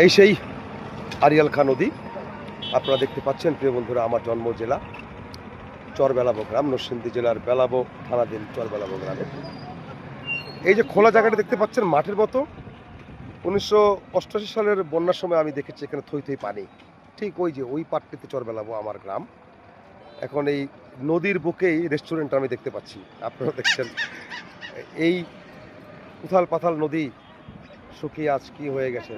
এই সেই আরিয়াল খা নদী। আপনারা দেখতে পাচ্ছেন, প্রিয় বন্ধুরা, আমার জন্ম জেলা, চরবেলাবো গ্রাম, নরসিংদী জেলার বেলাবো থানাধীন চরবেলাবো গ্রামে। এই যে খোলা জায়গাটা দেখতে পাচ্ছেন, মাঠের মতো। উনিশশো অষ্টআশি সালের বন্যার সময় আমি দেখেছি এখানে থই থই পানি। ঠিক ওই যে, ওই পাটটিতে চরবেলাবো আমার গ্রাম। এখন এই নদীর বুকেই রেস্টুরেন্ট আমি দেখতে পাচ্ছি। আপনারা দেখছেন, এই উথাল পাথাল নদী শুকিয়ে আজ কি হয়ে গেছে?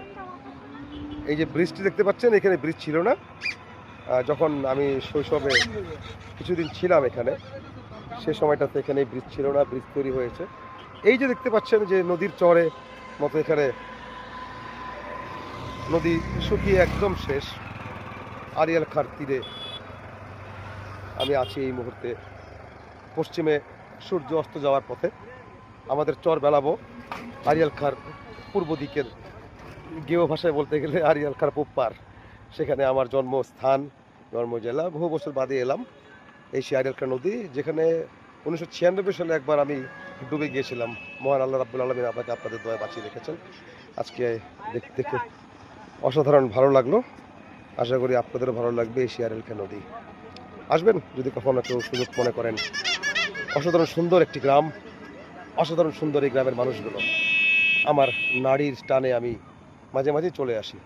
এই যে ব্রিজটি দেখতে পাচ্ছেন, এখানে ব্রিজ ছিল না। যখন আমি শৈশবে কিছুদিন ছিলাম এখানে, সে সময়টাতে এখানে ব্রিজ ছিল না ব্রিজ তৈরি হয়েছে। এই যে দেখতে পাচ্ছেন যে নদীর চরে মতো এখানে নদী শুকিয়ে একদম শেষ। আরিয়াল খার তীরে আমি আছি এই মুহূর্তে। পশ্চিমে সূর্য অস্ত যাওয়ার পথে আমাদের চর বেলাবো। আরিয়াল খার পূর্ব দিকের গেও ভাষায় বলতে গেলে আরিয়াল খার পুপ্পার সেখানে আমার জন্মস্থান জন্ম জেলা বহু বছর বাদে এলাম এই সে আরিয়াল খার নদী, যেখানে উনিশশো ছিয়ানব্বই সালে একবার আমি ডুবে গিয়েছিলাম। মহান আল্লাহ রাব্বুল আলমিন আপনাকে আপনাদের দয়া বাঁচিয়ে রেখেছেন। আজকে দেখতে দেখে অসাধারণ ভালো লাগল। আশা করি আপনাদেরও ভালো লাগবে এই শিয়ারেল নদী। আসবেন যদি কখনো কেউ সুযোগ মনে করেন। অসাধারণ সুন্দর একটি গ্রাম, অসাধারণ সুন্দর এই গ্রামের মানুষগুলো। আমার নারীর টানে আমি মাঝে মাঝে চলে আসি।